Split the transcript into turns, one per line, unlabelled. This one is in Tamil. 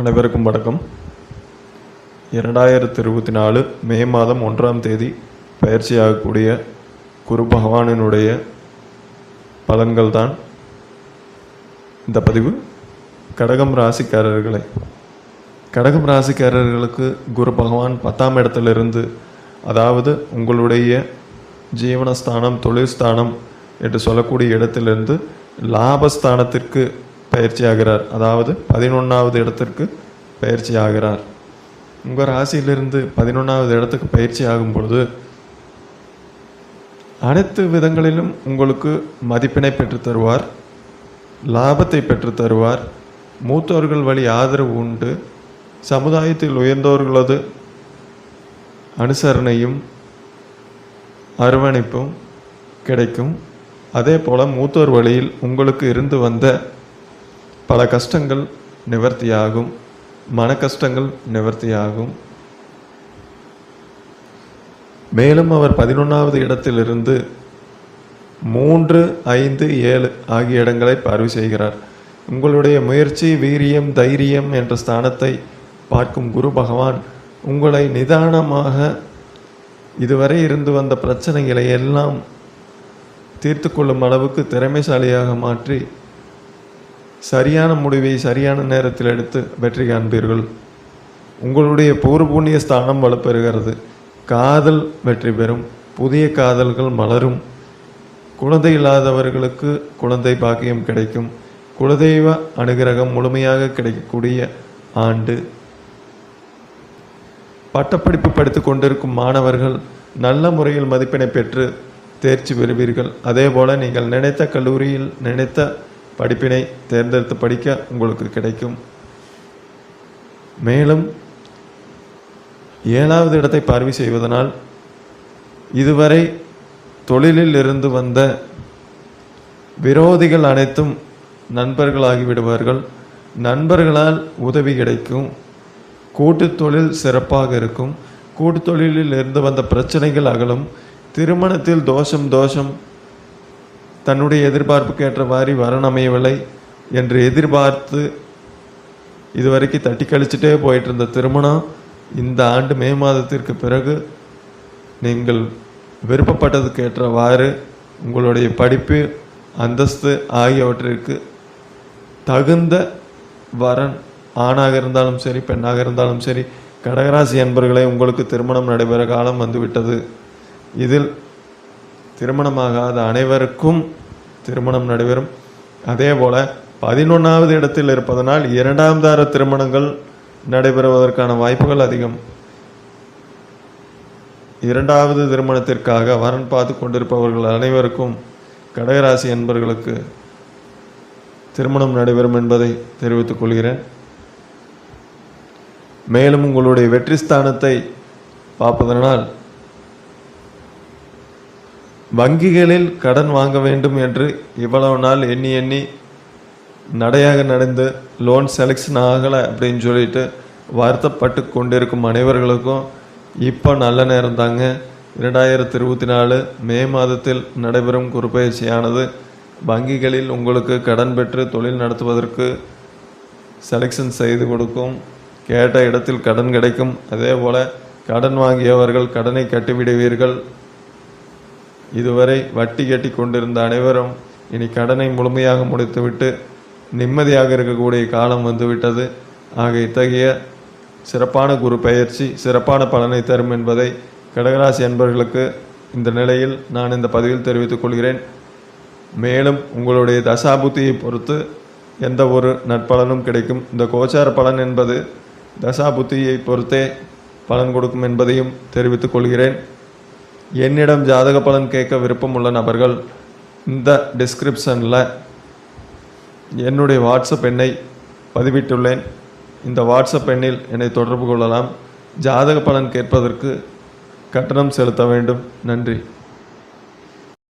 அனைவருக்கும் வணக்கம். இரண்டாயிரத்தி இருபத்தி நாலு மே மாதம் ஒன்றாம் தேதி பயிற்சியாகக்கூடிய குரு பகவானினுடைய பலன்கள் தான் இந்த பதிவு. கடகம் ராசிக்காரர்களை கடகம் ராசிக்காரர்களுக்கு குரு பகவான் பத்தாம் இடத்திலிருந்து அதாவது உங்களுடைய ஜீவனஸ்தானம் தொழில் ஸ்தானம் என்று சொல்லக்கூடிய இடத்திலிருந்து லாபஸ்தானத்திற்கு பயிற்சி ஆகிறார் அதாவது பதினொன்றாவது இடத்திற்கு பயிற்சி ஆகிறார் உங்கள் ராசியிலிருந்து பதினொன்றாவது இடத்துக்கு பயிற்சி ஆகும் பொழுது அனைத்து விதங்களிலும் உங்களுக்கு மதிப்பினை பெற்றுத்தருவார் லாபத்தை பெற்றுத்தருவார் மூத்தோர்கள் வழி ஆதரவு உண்டு சமுதாயத்தில் உயர்ந்தவர்களது அனுசரணையும் அரவணைப்பும் கிடைக்கும் அதே போல் மூத்தோர் வழியில் உங்களுக்கு இருந்து வந்த பல கஷ்டங்கள் நிவர்த்தியாகும். மன கஷ்டங்கள் நிவர்த்தியாகும். மேலும் அவர் பதினொன்றாவது இடத்திலிருந்து மூன்று ஐந்து ஏழு ஆகிய இடங்களை பார்வை செய்கிறார். உங்களுடைய முயற்சி வீரியம் தைரியம் என்ற ஸ்தானத்தை பார்க்கும் குரு பகவான் உங்களை நிதானமாக இதுவரை இருந்து வந்த பிரச்சனைகளை எல்லாம் தீர்த்து கொள்ளும் அளவுக்கு திறமைசாலியாக மாற்றி சரியான முடிவை சரியான நேரத்தில் எடுத்து வெற்றி காண்பீர்கள். உங்களுடைய பூர்வபுண்ணிய ஸ்தானம் வலுப்பெறுகிறது. காதல் வெற்றி பெறும். புதிய காதல்கள் மலரும். குழந்தை இல்லாதவர்களுக்கு குழந்தை பாக்கியம் கிடைக்கும். குலதெய்வ அனுகிரகம் முழுமையாக கிடைக்கக்கூடிய ஆண்டு. பட்டப்படிப்பு படித்துக் கொண்டிருக்கும் மாணவர்கள் நல்ல முறையில் மதிப்பெண்ணை பெற்று தேர்ச்சி பெறுவீர்கள். அதேபோல் நீங்கள் நினைத்த கல்லூரியில் நினைத்த படிப்பினை தேர்ந்தெடுத்து படிக்க உங்களுக்கு கிடைக்கும். மேலும் ஏழாவது இடத்தை பார்வை செய்வதனால் இதுவரை தொழிலில் இருந்து வந்த விரோதிகள் அனைத்தும் நண்பர்களாகிவிடுவார்கள் நண்பர்களால் உதவி கிடைக்கும். கூட்டுத் தொழில் சிறப்பாக இருக்கும். கூட்டுத் தொழிலில் இருந்து வந்த பிரச்சனைகள் அகலும். திருமணத்தில் தோஷம் தோஷம் தன்னுடைய எதிர்பார்ப்புக்கு ஏற்றவாறு வரன் அமையவில்லை என்று எதிர்பார்த்து இதுவரைக்கும் தட்டி கழிச்சுட்டே போயிட்டு இருந்த திருமணம் இந்த ஆண்டு மே மாதத்திற்கு பிறகு நீங்கள் விருப்பப்பட்டதுக்கு ஏற்றவாறு உங்களுடைய படிப்பு அந்தஸ்து ஆகியவற்றிற்கு தகுந்த வரன் ஆணாக இருந்தாலும் சரி பெண்ணாக இருந்தாலும் சரி கடகராசி என்பர்களை உங்களுக்கு திருமணம் நடைபெற காலம் வந்துவிட்டது. இதில் திருமணமாகாத அனைவருக்கும் திருமணம் நடைபெறும். அதே போல் பதினொன்றாவது இடத்தில் இருப்பதனால் இரண்டாம் தார திருமணங்கள் நடைபெறுவதற்கான வாய்ப்புகள் அதிகம். இரண்டாவது திருமணத்திற்காக வரன் பார்த்து கொண்டிருப்பவர்கள் அனைவருக்கும் கடகராசி என்பவர்களுக்கு திருமணம் நடைபெறும் என்பதை தெரிவித்துக் கொள்கிறேன். மேலும் உங்களுடைய வெற்றி ஸ்தானத்தை பார்ப்பதனால் வங்கிகளில் கடன் வாங்க வேண்டும் என்று இவ்வளவு நாள் எண்ணி எண்ணி நடையாக நடந்து லோன் செலெக்ஷன் ஆகலை அப்படின்னு சொல்லிட்டு வருத்தப்பட்டு கொண்டிருக்கும் அனைவர்களுக்கும் இப்போ நல்ல நேரம் தாங்க. இரண்டாயிரத்தி இருபத்தி நாலு மே மாதத்தில் நடைபெறும் குறுப்பயிற்சியானது வங்கிகளில் உங்களுக்கு கடன் பெற்று தொழில் நடத்துவதற்கு செலெக்ஷன் செய்து கொடுக்கும். கேட்ட இடத்தில் கடன் கிடைக்கும். அதே போல் கடன் வாங்கியவர்கள் கடனை கட்டிவிடுவீர்கள். இதுவரை வட்டி கட்டி கொண்டிருந்த அனைவரும் இனி கடனை முழுமையாக முடித்துவிட்டு நிம்மதியாக இருக்கக்கூடிய காலம் வந்துவிட்டது. ஆக இத்தகைய சிறப்பான குரு பயிற்சி சிறப்பான பலனை தரும் என்பதை கடகராசி என்பர்களுக்கு இந்த நிலையில் நான் இந்த பதிவில் தெரிவித்துக் கொள்கிறேன். மேலும் உங்களுடைய தசாபுத்தியை பொறுத்து எந்த ஒரு நட்பலனும் கிடைக்கும். இந்த கோச்சார பலன் என்பது தசாபுத்தியை பொறுத்தே பலன் கொடுக்கும் என்பதையும் தெரிவித்துக் கொள்கிறேன். என்னிடம் ஜாதக பலன் கேட்க விருப்பம் உள்ள நபர்கள் இந்த டிஸ்கிரிப்ஷனில் என்னுடைய வாட்ஸ்அப் எண்ணை பதிவிட்டுள்ளேன். இந்த வாட்ஸ்அப் எண்ணில் என்னை தொடர்பு கொள்ளலாம். ஜாதக பலன் கேட்பதற்கு கட்டணம் செலுத்த வேண்டும். நன்றி.